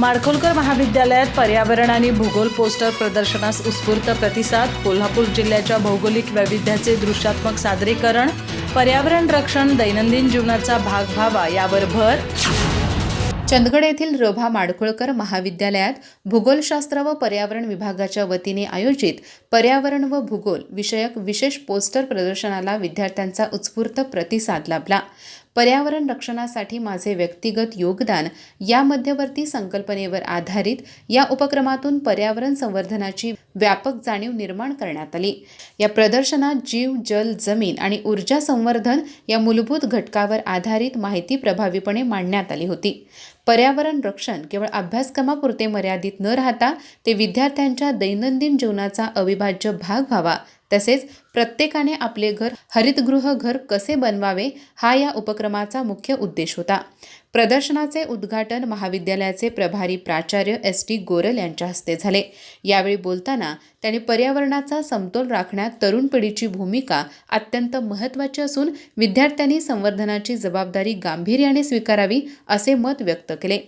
माडखोलकर महाविद्यालयात पर्यावरण आणि भूगोल पोस्टर प्रदर्शनास उत्स्फूर्त प्रतिसाद कोल्हापूर जिल्ह्याच्या भौगोलिक वैविध्याचे दृश्यात्मक सादरीकरण पर्यावरण रक्षण दैनंदिन जीवनाचा भाग व्हावा यावर भर चंदगड येथील रभा माडखोळकर महाविद्यालयात भूगोलशास्त्र व पर्यावरण विभागाच्या वतीने आयोजित पर्यावरण व भूगोल विषयक विशेष पोस्टर प्रदर्शनाला विद्यार्थ्यांचा उत्स्फूर्त प्रतिसाद लाभला. पर्यावरण रक्षणासाठी माझे व्यक्तिगत योगदान या मध्यवर्ती संकल्पनेवर आधारित या उपक्रमातून पर्यावरण संवर्धनाची व्यापक जाणीव निर्माण करण्यात आली. या प्रदर्शनात जीव जल जमीन आणि ऊर्जा संवर्धन या मूलभूत घटकावर आधारित माहिती प्रभावीपणे मांडण्यात आली होती. पर्यावरण रक्षण केवळ अभ्यासक्रमापुरते मर्यादित न राहता ते विद्यार्थ्यांच्या दैनंदिन जीवनाचा अविभाज्य भाग व्हावा. तसेच प्रत्येकाने आपले घर हरितगृह घर कसे बनवावे हा या उपक्रमाचा मुख्य उद्देश होता. प्रदर्शनाचे उद्घाटन महाविद्यालयाचे प्रभारी प्राचार्य एस टी गोरल यांच्या हस्ते झाले. यावेळी बोलताना त्यांनी पर्यावरणाचा समतोल राखण्यात तरुण पिढीची भूमिका अत्यंत महत्त्वाची असून विद्यार्थ्यांनी संवर्धनाची जबाबदारी गांभीर्याने स्वीकारावी असे मत व्यक्त केले.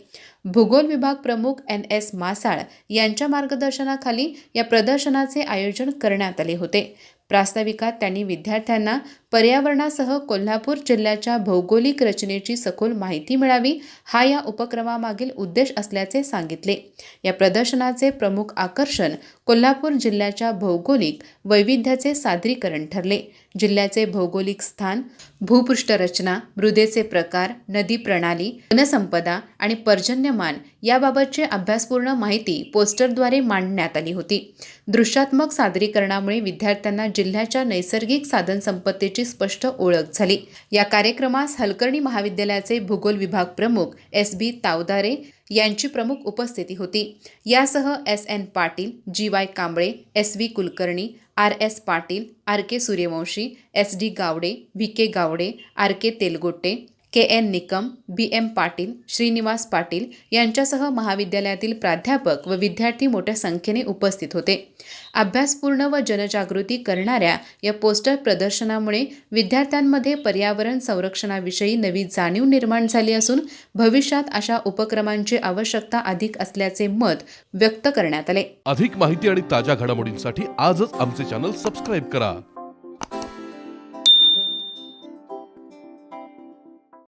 भूगोल विभाग प्रमुख एन एस मासाळ यांच्या मार्गदर्शनाखाली या प्रदर्शनाचे आयोजन करण्यात आले होते. प्रास्ताविकात त्यांनी विद्यार्थ्यांना पर्यावरणासह कोल्हापूर जिल्ह्याच्या भौगोलिक रचनेची सखोल माहिती मिळावी हा या उपक्रमामागील उद्देश असल्याचे सांगितले. या प्रदर्शनाचे प्रमुख आकर्षण कोल्हापूर जिल्ह्याच्या भौगोलिक वैविध्याचे सादरीकरण ठरले. जिल्ह्याचे भौगोलिक स्थान भूपृष्ठरचना मृदेचे प्रकार नदी प्रणाली वनसंपदा आणि पर्जन्यमान याबाबतची अभ्यासपूर्ण माहिती पोस्टरद्वारे मांडण्यात आली होती. दृश्यात्मक सादरीकरणामुळे विद्यार्थ्यांना जिल्ह्याच्या नैसर्गिक साधनसंपत्तीची स्पष्ट ओळख झाली. या कार्यक्रमास हलकर्णी महाविद्यालयाचे भूगोल विभाग प्रमुख एस बी तावदारे यांची प्रमुख उपस्थिती होती. यासह S N Patil G Y Kamble S V Kulkarni R S Patil R K Suryavanshi S D Gawade V K Gawade R K Telgote K N Nikam B M Patil Shrinivas Patil यांच्यासह महाविद्यालयातील प्राध्यापक व विद्यार्थी मोठ्या संख्येने उपस्थित होते. अभ्यासपूर्ण व जनजागृती करणाऱ्या या पोस्टर प्रदर्शनामुळे विद्यार्थ्यांमध्ये पर्यावरण संरक्षणाविषयी नवी जाणीव निर्माण झाली असून भविष्यात अशा उपक्रमांची आवश्यकता अधिक असल्याचे मत व्यक्त करण्यात आले. अधिक माहिती आणि ताज्या घडामोडींसाठी आजच आमचे चॅनल सबस्क्राईब करा.